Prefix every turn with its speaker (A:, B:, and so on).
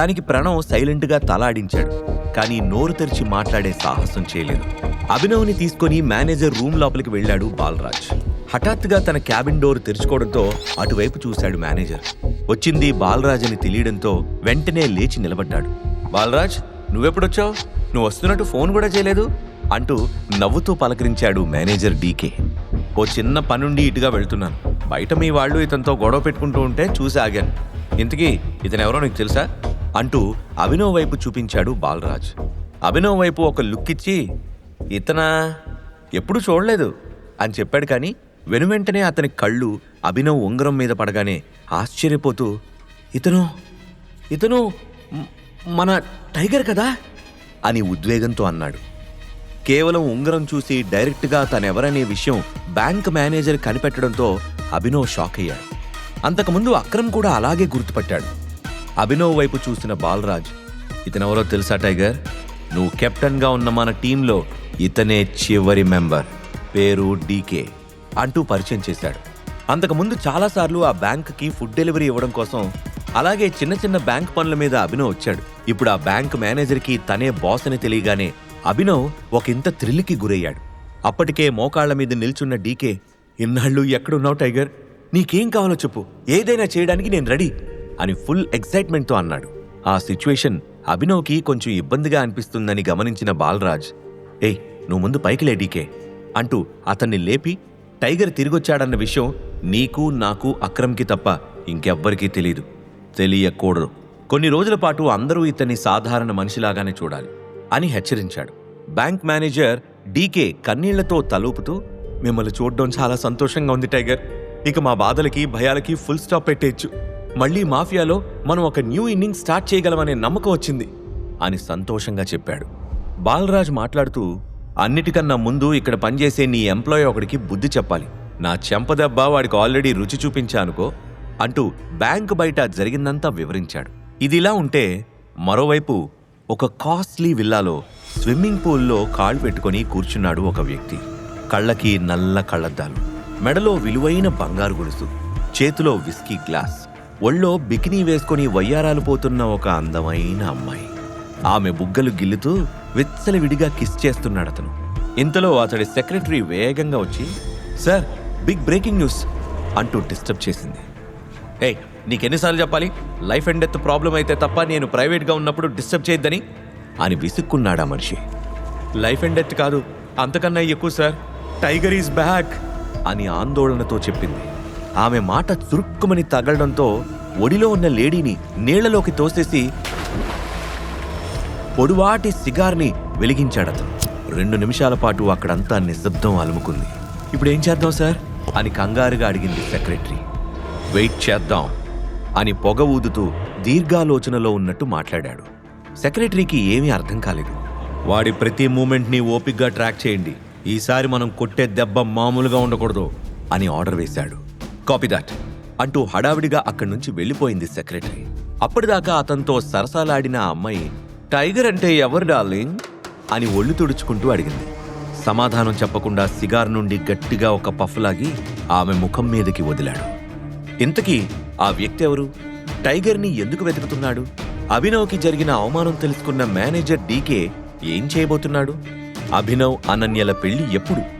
A: దానికి ప్రణవ్ సైలెంట్గా తలాడించాడు కానీ నోరు తెరిచి మాట్లాడే సాహసం చేయలేదు. అభినవ్ని తీసుకొని మేనేజర్ రూమ్ లోపలికి వెళ్ళాడు బాలరాజ్. హఠాత్తుగా తన క్యాబిన్ డోర్ తెరుచుకోవడంతో అటువైపు చూశాడు మేనేజర్. వచ్చింది బాలరాజ్ అని తెలియడంతో వెంటనే లేచి నిలబడ్డాడు. బాలరాజ్ నువ్వెప్పుడొచ్చావు? నువ్వు వస్తున్నట్టు ఫోన్ కూడా చేయలేదు? అంటూ నవ్వుతూ పలకరించాడు మేనేజర్ డీకే. ఓ చిన్న పనుండి ఇటుగా వెళ్తున్నాను. బయట మీ వాళ్ళు ఇతనితో గొడవ పెట్టుకుంటూ ఉంటే చూసి ఆగాను. ఇంతకీ ఇతను ఎవరో నీకు తెలుసా? అంటూ అభినవ్ వైపు చూపించాడు బాలరాజ్. అభినవ్ వైపు ఒక లుక్ ఇచ్చి ఇతనా? ఎప్పుడు చూడలేదు అని చెప్పాడు కానీ వెనువెంటనే అతని కళ్ళు అభినవ్ ఉంగరం మీద పడగానే ఆశ్చర్యపోతూ ఇతను ఇతను మన టైగర్ కదా? అని ఉద్వేగంతో అన్నాడు. కేవలం ఉంగరం చూసి డైరెక్ట్గా తనెవరనే విషయం బ్యాంక్ మేనేజర్ కనిపెట్టడంతో అభినవ్ షాక్ అయ్యాడు. అంతకుముందు అక్రమ్ కూడా అలాగే గుర్తుపట్టాడు. అభినవ్ వైపు చూసిన బాలరాజ్ ఇతనెవరో తెలుసా టైగర్? నువ్వు కెప్టెన్గా ఉన్న మన టీంలో ఇతనే చివరి మెంబర్. పేరు డీకే అంటూ పరిచయం చేశాడు. అంతకుముందు చాలాసార్లు ఆ బ్యాంక్కి ఫుడ్ డెలివరీ ఇవ్వడం కోసం అలాగే చిన్న చిన్న బ్యాంక్ పనుల మీద అభినవ్ వచ్చాడు. ఇప్పుడు ఆ బ్యాంక్ మేనేజర్కి తనే బాస్ అని తెలియగానే అభినవ్ ఒక ఇంత థ్రిల్కి గురయ్యాడు. అప్పటికే మోకాళ్ళ మీద నిల్చున్న డీకే ఇన్నాళ్ళు ఎక్కడున్నావు టైగర్? నీకేం కావాలో చెప్పు. ఏదైనా చేయడానికి నేను రెడీ. అని ఫుల్ ఎక్సైట్మెంట్తో అన్నాడు. ఆ సిచ్యువేషన్ అభినవ్కి కొంచెం ఇబ్బందిగా అనిపిస్తుందని గమనించిన బాలరాజ్ ఏయ్ నువ్వు ముందు పైకి లేడీకే అంటూ అతన్ని లేపి టైగర్ తిరిగొచ్చాడన్న విషయం నీకు నాకు అక్రమ్కి తప్ప ఇంకెవ్వరికీ తెలీదు. తెలియకూడదు. కొన్ని రోజుల పాటు అందరూ ఇతన్ని సాధారణ మనిషిలాగానే చూడాలి అని హెచ్చరించాడు. బ్యాంక్ మేనేజర్ డీకే కన్నీళ్ళతో తలూపుతూ మిమ్మల్ని చూడడం చాలా సంతోషంగా ఉంది టైగర్. ఇక మా బాధలకి భయాలకి ఫుల్ స్టాప్ పెట్టేయచ్చు. మళ్ళీ మాఫియాలో మనం ఒక న్యూ ఇన్నింగ్ స్టార్ట్ చేయగలమనే నమ్మకం వచ్చింది అని సంతోషంగా చెప్పాడు. బాలరాజ్ మాట్లాడుతూ అన్నిటికన్నా ముందు ఇక్కడ పనిచేసే నీ ఎంప్లాయీ ఒకడికి బుద్ధి చెప్పాలి. నా చెంపదెబ్బ వాడికి ఆల్రెడీ రుచి చూపించానుకో అంటూ బ్యాంక్ బయట జరిగిందంతా వివరించాడు. ఇదిలా ఉంటే మరోవైపు ఒక కాస్ట్లీ విల్లాలో స్విమ్మింగ్ పూల్లో కాళ్ళు పెట్టుకొని కూర్చున్నాడు ఒక వ్యక్తి. కళ్ళకి నల్ల కళ్ళద్దాలు మెడలో విలువైన బంగారు గొలుసు చేతిలో విస్కీ గ్లాస్. ఒళ్ళో బికినీ వేసుకొని వయ్యారాలు పోతున్న ఒక అందమైన అమ్మాయి. ఆమె బుగ్గలు గిల్లుతూ విచ్చలవిడిగా కిస్ చేస్తున్నాడు అతను ఇంతలో అతడి సెక్రటరీ వేగంగా వచ్చి సార్ బిగ్ బ్రేకింగ్ న్యూస్ అంటూ డిస్టర్బ్ చేసింది. ఏయ్ నీకెన్నిసార్లు చెప్పాలి? లైఫ్ అండ్ డెత్ ప్రాబ్లం అయితే తప్ప నేను ప్రైవేట్గా ఉన్నప్పుడు డిస్టర్బ్ చేయొద్దని అని విసుక్కున్నాడా మనిషి. లైఫ్ అండ్ డెత్ కాదు అంతకన్నా ఎక్కువ సార్. టైగర్ ఈజ్ బ్యాక్ అని ఆందోళనతో చెప్పింది. ఆమె మాట చురుక్కుమని తగలడంతో ఒడిలో ఉన్న లేడీని నీళ్ళలోకి తోసేసి పొడువాటి సిగార్ని వెలిగించాడతను. రెండు నిమిషాల పాటు అక్కడంతా నిశ్శబ్దం అలుముకుంది. ఇప్పుడు ఏం చేద్దాం సార్? అని కంగారుగా అడిగింది సెక్రటరీ. వెయిట్ చేద్దాం అని పొగ ఊదుతూ దీర్ఘాలోచనలో ఉన్నట్టు మాట్లాడాడు. సెక్రటరీకి ఏమీ అర్థం కాలేదు. వాడి ప్రతి మూమెంట్ని ఓపిగ్గా ట్రాక్ చేయండి. ఈసారి మనం కొట్టే దెబ్బ మామూలుగా ఉండకూడదు అని ఆర్డర్ వేశాడు. కాపీ దాట్ అంటూ హడావిడిగా అక్కడి నుంచి వెళ్ళిపోయింది సెక్రటరీ. అప్పటిదాకా అతనితో సరసాలాడిన ఆ అమ్మాయి టైగర్ అంటే ఎవరు డార్లింగ్? అని ఒళ్ళు తుడుచుకుంటూ అడిగింది. సమాధానం చెప్పకుండా సిగార్ నుండి గట్టిగా ఒక పఫ్ లాగి ఆమె ముఖం మీదకి వదిలాడు. ఇంతకీ ఆ వ్యక్తి ఎవరు? టైగర్ని ఎందుకు వెతుకుతున్నాడు? అభినవ్కి జరిగిన అవమానం తెలుసుకున్న మేనేజర్ డీకే ఏం చేయబోతున్నాడు? అభినవ్ అనన్యల పెళ్ళి ఎప్పుడు?